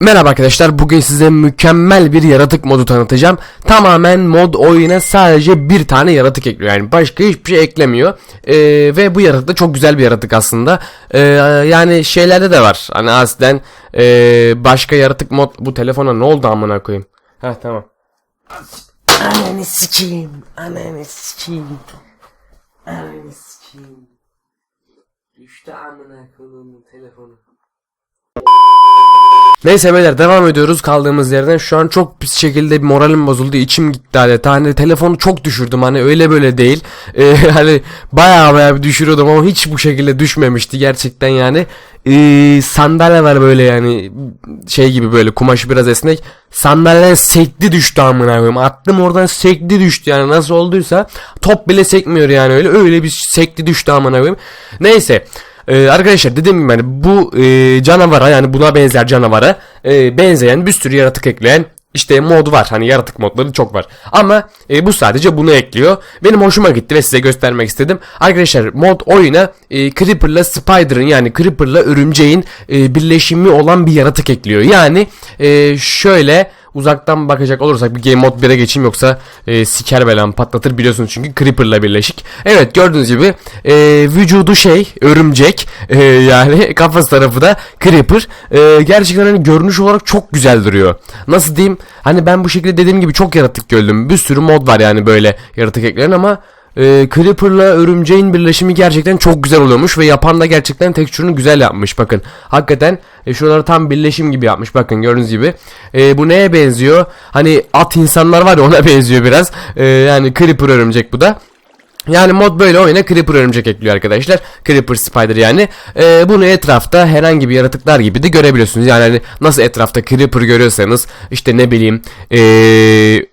Merhaba arkadaşlar bugün size mükemmel bir yaratık modu tanıtacağım. Tamamen mod oyuna sadece bir tane yaratık ekliyor yani başka hiçbir şey eklemiyor. Ee, ve bu yaratık da çok güzel bir yaratık aslında. Ee, yani şeylerde de var hani aslında ee, başka yaratık mod bu telefona ne oldu amına koyayım. Heh tamam. Ananı sikeyim ananı sikeyim. Ananı sikeyim. Düştü amına koyduğum telefonu. Neyse beyler devam ediyoruz kaldığımız yerden. Şu an çok pis şekilde bir moralim bozuldu. içim gitti adeta. Hani telefonu çok düşürdüm. Hani öyle böyle değil. Ee, hani bayağı bayağı bir düşürüyordum ama hiç bu şekilde düşmemişti gerçekten yani. Ee, sandalye var böyle yani şey gibi böyle kumaşı biraz esnek. Sandalyeden sekti düştü amına koyayım. Attım oradan sekti düştü yani nasıl olduysa top bile sekmiyor yani öyle. Öyle bir sekti düştü amına koyayım. Neyse. Ee, arkadaşlar dediğim gibi hani bu e, canavara yani buna benzer canavara e, benzeyen bir sürü yaratık ekleyen işte mod var. Hani yaratık modları çok var. Ama e, bu sadece bunu ekliyor. Benim hoşuma gitti ve size göstermek istedim. Arkadaşlar mod oyuna e, Creeper'la Spider'ın yani Creeper'la Örümceğin e, birleşimi olan bir yaratık ekliyor. Yani e, şöyle uzaktan bakacak olursak bir game mode 1'e geçeyim yoksa e, siker belan patlatır biliyorsunuz çünkü Creeper'la birleşik. Evet gördüğünüz gibi e, vücudu şey örümcek e, yani kafası tarafı da Creeper. E, gerçekten hani görünüş olarak çok güzel duruyor. Nasıl diyeyim hani ben bu şekilde dediğim gibi çok yaratık gördüm. Bir sürü mod var yani böyle yaratık ekleyen ama e, Creeper'la örümceğin birleşimi gerçekten çok güzel oluyormuş ve yapan da gerçekten tekstürünü güzel yapmış bakın. Hakikaten e, şuraları tam birleşim gibi yapmış bakın gördüğünüz gibi. E, bu neye benziyor? Hani at insanlar var ya ona benziyor biraz. E, yani Creeper örümcek bu da. Yani mod böyle oyuna Creeper örümcek ekliyor arkadaşlar. Creeper Spider yani. Ee, bunu etrafta herhangi bir yaratıklar gibi de görebiliyorsunuz. Yani hani nasıl etrafta Creeper görüyorsanız işte ne bileyim ee,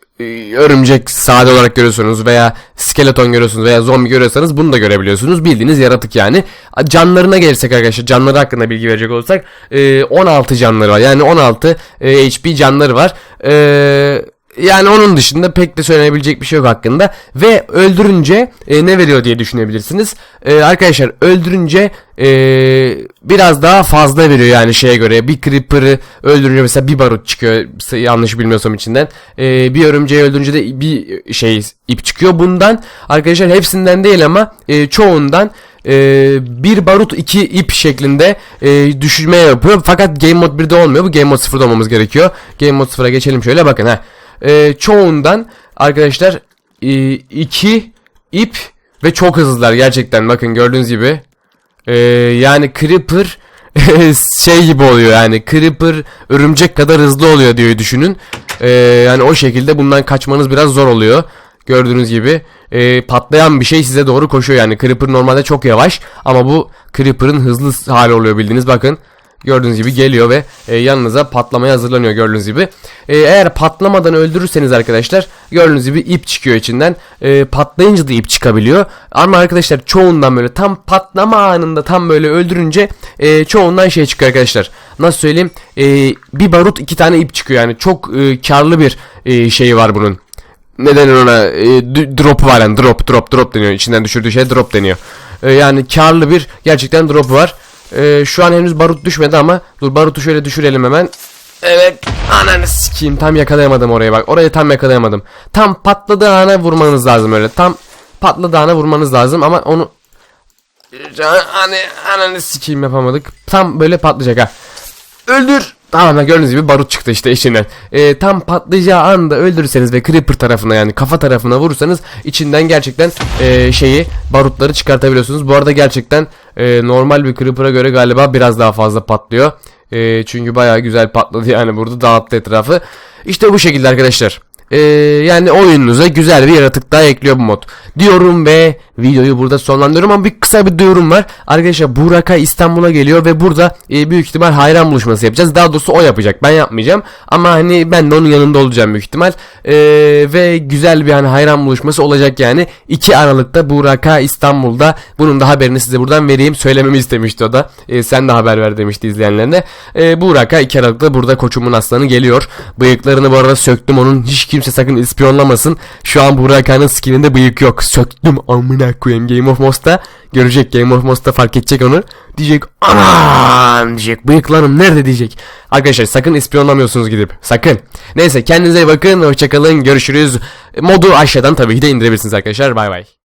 örümcek sade olarak görüyorsunuz veya skeleton görüyorsunuz veya zombi görüyorsanız bunu da görebiliyorsunuz. Bildiğiniz yaratık yani. Canlarına gelirsek arkadaşlar canları hakkında bilgi verecek olursak e, 16 canları var. Yani 16 e, HP canları var. Eee yani onun dışında pek de söylenebilecek bir şey yok hakkında. Ve öldürünce e, ne veriyor diye düşünebilirsiniz. E, arkadaşlar öldürünce e, biraz daha fazla veriyor yani şeye göre. Bir creeper'ı öldürünce mesela bir barut çıkıyor yanlış bilmiyorsam içinden. E, bir örümceği öldürünce de bir şey ip çıkıyor. Bundan arkadaşlar hepsinden değil ama e, çoğundan e, bir barut iki ip şeklinde e, düşürme yapıyor. Fakat Game Mode 1'de olmuyor. Bu Game Mode 0'da olmamız gerekiyor. Game Mode 0'a geçelim şöyle bakın ha e, çoğundan arkadaşlar e, iki ip ve çok hızlılar gerçekten bakın gördüğünüz gibi. E, yani Creeper şey gibi oluyor yani Creeper örümcek kadar hızlı oluyor diye düşünün. E, yani o şekilde bundan kaçmanız biraz zor oluyor. Gördüğünüz gibi e, patlayan bir şey size doğru koşuyor yani Creeper normalde çok yavaş ama bu Creeper'ın hızlı hali oluyor bildiğiniz bakın. Gördüğünüz gibi geliyor ve e, yanınıza patlamaya hazırlanıyor gördüğünüz gibi. E, eğer patlamadan öldürürseniz arkadaşlar gördüğünüz gibi ip çıkıyor içinden. E, patlayınca da ip çıkabiliyor. Ama arkadaşlar çoğundan böyle tam patlama anında tam böyle öldürünce e, çoğundan şey çıkıyor arkadaşlar. Nasıl söyleyeyim? E, bir barut iki tane ip çıkıyor yani çok e, karlı bir e, şey var bunun. Neden ona e, drop var yani drop drop drop deniyor. İçinden düşürdüğü şey drop deniyor. E, yani karlı bir gerçekten drop var. Ee, şu an henüz barut düşmedi ama dur barutu şöyle düşürelim hemen. Evet ananı sikeyim tam yakalayamadım orayı bak orayı tam yakalayamadım. Tam patladığı ana vurmanız lazım öyle tam patladığı ana vurmanız lazım ama onu hani ananı sikeyim yapamadık. Tam böyle patlayacak ha. Öldür. Tamam gördüğünüz gibi barut çıktı işte içinden. Ee, tam patlayacağı anda öldürürseniz ve creeper tarafına yani kafa tarafına vurursanız içinden gerçekten e, şeyi barutları çıkartabiliyorsunuz. Bu arada gerçekten e, normal bir creeper'a göre galiba biraz daha fazla patlıyor. E, çünkü bayağı güzel patladı yani burada dağıttı etrafı. İşte bu şekilde arkadaşlar. Ee, yani oyununuza güzel bir yaratık daha ekliyor bu mod. Diyorum ve videoyu burada sonlandırıyorum ama bir kısa bir duyurum var. Arkadaşlar Burak'a İstanbul'a geliyor ve burada e, büyük ihtimal hayran buluşması yapacağız. Daha doğrusu o yapacak. Ben yapmayacağım. Ama hani ben de onun yanında olacağım büyük ihtimal. Ee, ve güzel bir hani hayran buluşması olacak yani. 2 Aralık'ta Burak'a İstanbul'da. Bunun da haberini size buradan vereyim. Söylememi istemişti o da. Ee, sen de haber ver demişti izleyenlerine. Ee, Burak'a 2 Aralık'ta burada koçumun aslanı geliyor. Bıyıklarını bu arada söktüm onun. Hiç kimse kimse sakın ispiyonlamasın. Şu an Burak Han'ın skininde bıyık yok. Söktüm amına koyayım Game of Most'ta. Görecek Game of Most'ta fark edecek onu. Diyecek aman diyecek bıyıklarım nerede diyecek. Arkadaşlar sakın ispiyonlamıyorsunuz gidip. Sakın. Neyse kendinize iyi bakın. Hoşçakalın. Görüşürüz. Modu aşağıdan tabii ki de indirebilirsiniz arkadaşlar. Bay bay.